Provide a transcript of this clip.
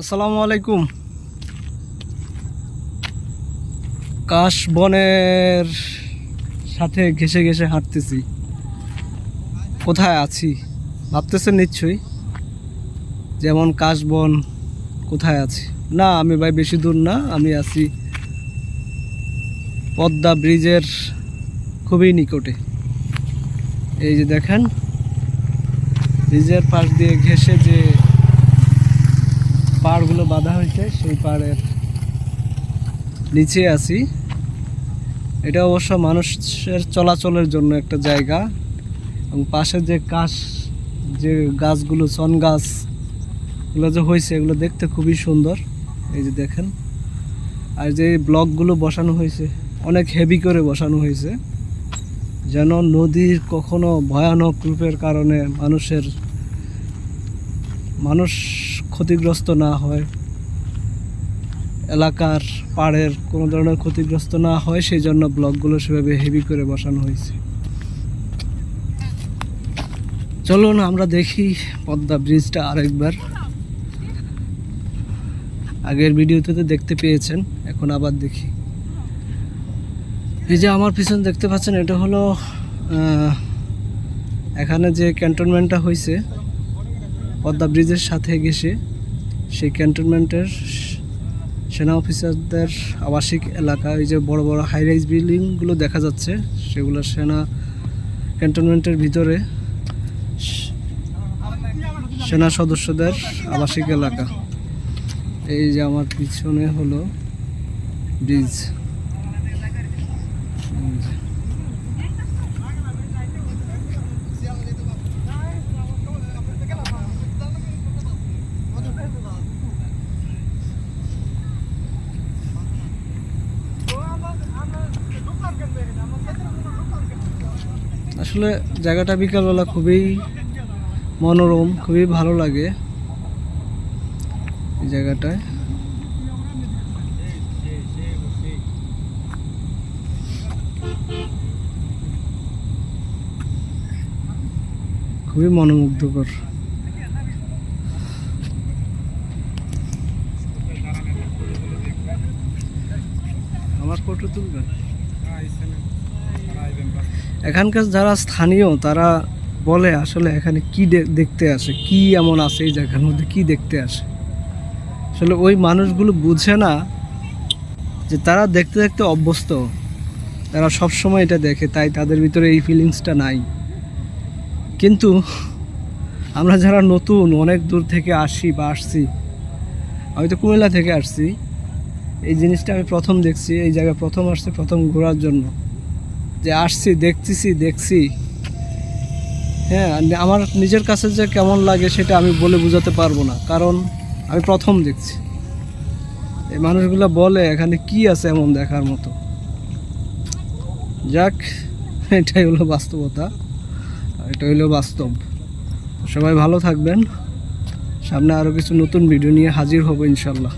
আসসালামু আলাইকুম। কাশ বনের সাথে ঘেসে ঘেসে হাঁটতেছি। কোথায় আছি? ভাবতেছেন নিশ্চয়ই। যেমন কাশবন কোথায় আছি? না, আমি ভাই বেশি দূর না, আমি আছি পদ্মা ব্রিজের খুবই নিকটে। এই যে দেখেন, ব্রিজের পাশ দিয়ে ঘেসে যে পাড়গুলো বাঁধা হয়েছে, সেই পাড়ের নিচে আছি। এটা অবশ্য মানুষের চলাচলের জন্য একটা জায়গা এবং পাশে যে কাশ, যে গাছগুলো, সন গাছগুলো যে হয়েছে, এগুলো দেখতে খুবই সুন্দর। এই যে দেখেন। আর যে ব্লকগুলো বসানো হয়েছে, অনেক হেভি করে বসানো হয়েছে। যেন নদীর কখনো ভয়ানক রূপের কারণে মানুষের মানুষ ক্ষতিগ্রস্ত না হয়, এলাকার পাড়ের কোনো ধরনের ক্ষতিগ্রস্ত না হয় সেই জন্য ব্লকগুলো সেভাবে হেভি করে বসানো হয়েছে। চলুন আমরা দেখি পদ্মা ব্রিজটা আরেকবার। আগের ভিডিওতে তো দেখতে পেয়েছেন, এখন আবার দেখি। এই যে আমার পিছনে দেখতে পাচ্ছেন, এটা হলো এখানে যে ক্যান্টনমেন্টটা হয়েছে পদ্মা ব্রিজের সাথে ঘেসে সেই ক্যান্টনমেন্টের সেনা অফিসারদের আবাসিক এলাকা, এই যে বড় বড় হাই রাইজ বিল্ডিংগুলো দেখা যাচ্ছে, সেগুলো সেনা ক্যান্টনমেন্টের ভিতরে সেনা সদস্যদের আবাসিক এলাকা। এই যে আমার পিছনে হলো ব্রিজ। আসলে জায়গাটা বিকালবেলা খুবই মনোরম, খুবই ভালো লাগে এই জায়গাটায়। খুবই মনোমুগ্ধকর। আমার ফটো তুলবেন এখানকার যারা স্থানীয়, তারা বলে আসলে এখানে কি দেখতে আসে, কি এমন আছে এই জায়গার মধ্যে, কি দেখতে আসে? আসলে ওই মানুষগুলো বুঝে না যে তারা দেখতে দেখতে অভ্যস্ত। তারা সব সময় এটা দেখে, তাই তাদের ভিতরে এই ফিলিংসটা নাই। কিন্তু আমরা যারা নতুন, অনেক দূর থেকে আসি বা আসছি, আমি তো কুমিল্লা থেকে আসছি, এই জিনিসটা আমি প্রথম দেখছি, এই জায়গায় প্রথম আসছি, প্রথম ঘোরার জন্য। যে আসছি, দেখতেছি, দেখছি। হ্যাঁ আমার নিজের কাছে যে কেমন লাগে সেটা আমি বলে বোঝাতে পারব না। কারণ আমি প্রথম দেখছি। এই মানুষগুলো বলে, এখানে কি আছে এমন দেখার মতো? যাক, এটাই হলো বাস্তবতা এটা হলো বাস্তব। সবাই ভালো থাকবেন। সামনে আরও কিছু নতুন ভিডিও নিয়ে হাজির হব ইনশাল্লাহ।